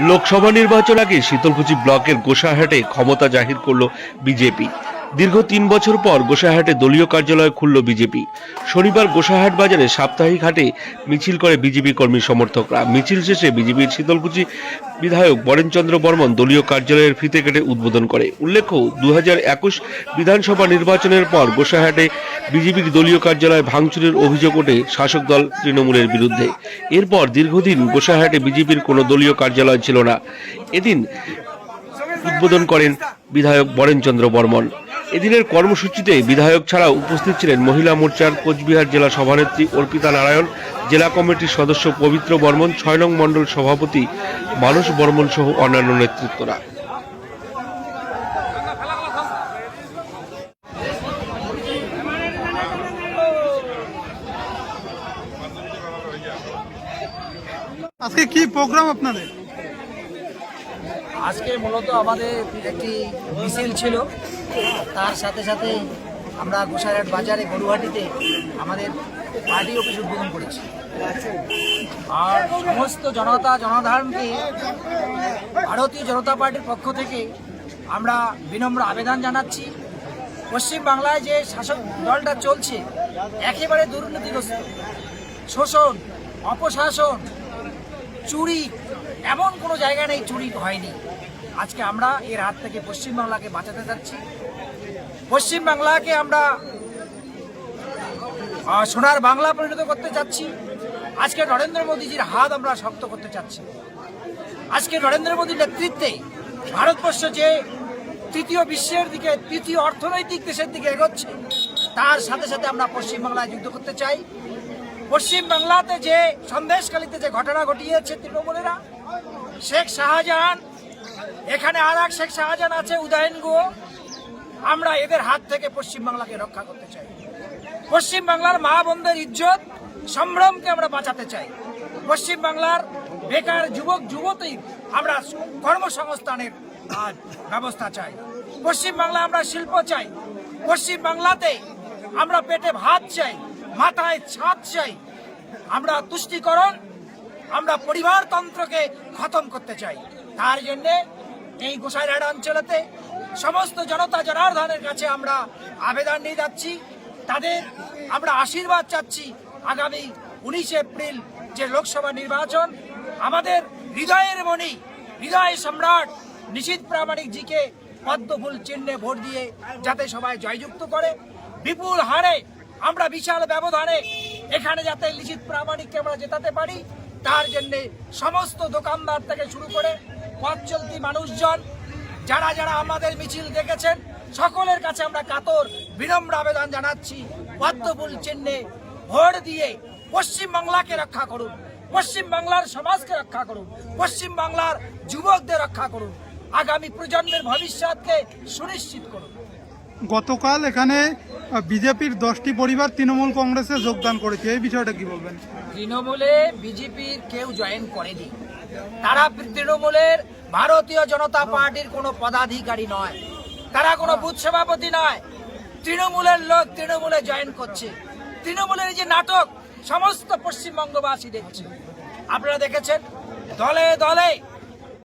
লোকসভা নির্বাচন আগে শীতলকুচি ব্লকের গোসাহাটে ক্ষমতা জাহির করল বিজেপি। দীর্ঘ তিন বছর পর গোসাহাটে দলীয় কার্যালয় খুলল বিজেপি। শনিবার গোসাহাট বাজারে সাপ্তাহিক হাটে মিছিল করে বিজেপি কর্মী সমর্থকরা। মিছিল শেষে বিজেপির শীতলকুচি বিধায়ক বরেনচন্দ্র বর্মন দলীয় কার্যালয়ের ফিতে কেটে উদ্বোধন করে। উল্লেখ্য দু হাজার একুশ বিধানসভা নির্বাচনের পর গোসাহাটে বিজেপির দলীয় কার্যালয় ভাঙচুরের অভিযোগ ওঠে শাসক দল তৃণমূলের বিরুদ্ধে। এরপর দীর্ঘদিন গোসাহাটে বিজেপির কোনো দলীয় কার্যালয় ছিল না। এদিন উদ্বোধন করেন বিধায়ক বরেনচন্দ্র বর্মন। এদিনের কর্মসূচিতে বিধায়ক ছাড়াও উপস্থিত ছিলেন মহিলা মোর্চার কোচবিহার জেলা সভানেত্রী অর্পিতা নারায়ণ, জেলা কমিটির সদস্য পবিত্র বর্মন, ছয় নং মণ্ডল সভাপতি মানস বর্মন সহ অন্যান্য নেতৃত্বরা। আজকে কি প্রোগ্রাম আপনাদের? আজকে মূলত আমাদের একটি মিছিল ছিল। তার সাথে সাথে আমরা গোসাইরহাট বাজারে গরুহাটিতে আমাদের পার্টি অফিস উদ্বোধন করেছি। আর সমস্ত জনতা জনসাধারণকে ভারতীয় জনতা পার্টির পক্ষ থেকে আমরা বিনম্র আবেদন জানাচ্ছি। পশ্চিম বাংলায় যে শাসক দলটা চলছে, একেবারে দুর্নীতিগ্রস্ত। শোষণ, অপশাসন চুরি, এমন কোনো জায়গা নেই চুরি হয়নি। আজকে আমরা এর হাত থেকে পশ্চিমবাংলাকে বাঁচাতে যাচ্ছি। পশ্চিমবাংলাকে আমরা সোনার বাংলা পরিণত করতে চাচ্ছি আজকে নরেন্দ্র মোদীজির হাত আমরা শক্ত করতে চাচ্ছি। আজকে নরেন্দ্র মোদীর নেতৃত্বে ভারতবর্ষ যে তৃতীয় বিশ্বের দিকে, তৃতীয় অর্থনৈতিক দেশের দিকে এগোচ্ছে, তার সাথে সাথে আমরা পশ্চিমবাংলায় যুদ্ধ করতে চাই। পশ্চিম বাংলাতে যে সন্দেশকালীতে যে ঘটনা ঘটিয়েছে তৃণমূলেরা, শেখ শাহজাহান, এখানে আর এক শেখ শাহজাহান আছে, উদয়ন গুহ। আমরা এদের হাত থেকে পশ্চিম বাংলাকে রক্ষা করতে চাই। পশ্চিম বাংলার মা বোনদের ইজ্জত, সম্ভ্রমকে আমরা বাঁচাতে চাই। পশ্চিম বাংলার বেকার যুবক, যুবতী আমরা কর্মসংস্থানের ব্যবস্থা চাই। পশ্চিম বাংলা আমরা শিল্প চাই। পশ্চিম বাংলাতে আমরা পেটে ভাত চাই। মাথায় ছাদ চাই। আমরা তুষ্টিকরণ, আমরা পরিবারতন্ত্রকে খতম করতে চাই। তার জন্যে এই গোসাইরহাট অঞ্চলেতে সমস্ত জনতা জনার্দনের কাছে আমরা আবেদন নিয়ে যাচ্ছি। তাদের আমরা আশীর্বাদ চাচ্ছি আগামী উনিশে এপ্রিল যে লোকসভা নির্বাচন। আমাদের হৃদয়ের মণি, হৃদয় সম্রাট নিশীত প্রামাণিক জিকে পদ্মফুল চিহ্নে ভোট দিয়ে যাতে সবাই জয়যুক্ত করে। বিপুল হারে আমরা বিশাল ব্যবধানে এখানে যাতে লিখিত প্রামাণিককে আমরা জেতাতে পারি, তার জন্য সমস্ত দোকানদার থেকে শুরু করে পথ চলতি মানুষজন, যারা যারা আমাদের মিছিল দেখেছেন, সকলের কাছে আমরা কাতর, বিনম্র আবেদন জানাচ্ছি, পদ্মফুল চিহ্নে ভোট দিয়ে পশ্চিম বাংলাকে রক্ষা করুন পশ্চিম বাংলার সমাজকে রক্ষা করুন পশ্চিম বাংলার যুবকদের রক্ষা করুন, আগামী প্রজন্মের ভবিষ্যৎকে সুনিশ্চিত করুন। গতকাল এখানে বিজেপির দশটি পরিবার তৃণমূল কংগ্রেসে যোগদান করেছে। এই বিষয়টা কি বলবেন? তৃণমূলে বিজেপির কেউ জয়েন করেনি। তারা তৃণমূলের ভারতীয় জনতা পার্টির কোনো পদাধিকারী নয়। তারা কোনো বুথ সভাপতি নয়। তৃণমূলের লোক তৃণমূলে জয়েন করছে। তৃণমূলের যে নাটক, সমস্ত পশ্চিমবঙ্গবাসী দেখছে। আপনারা দেখেছেন? দলে দলে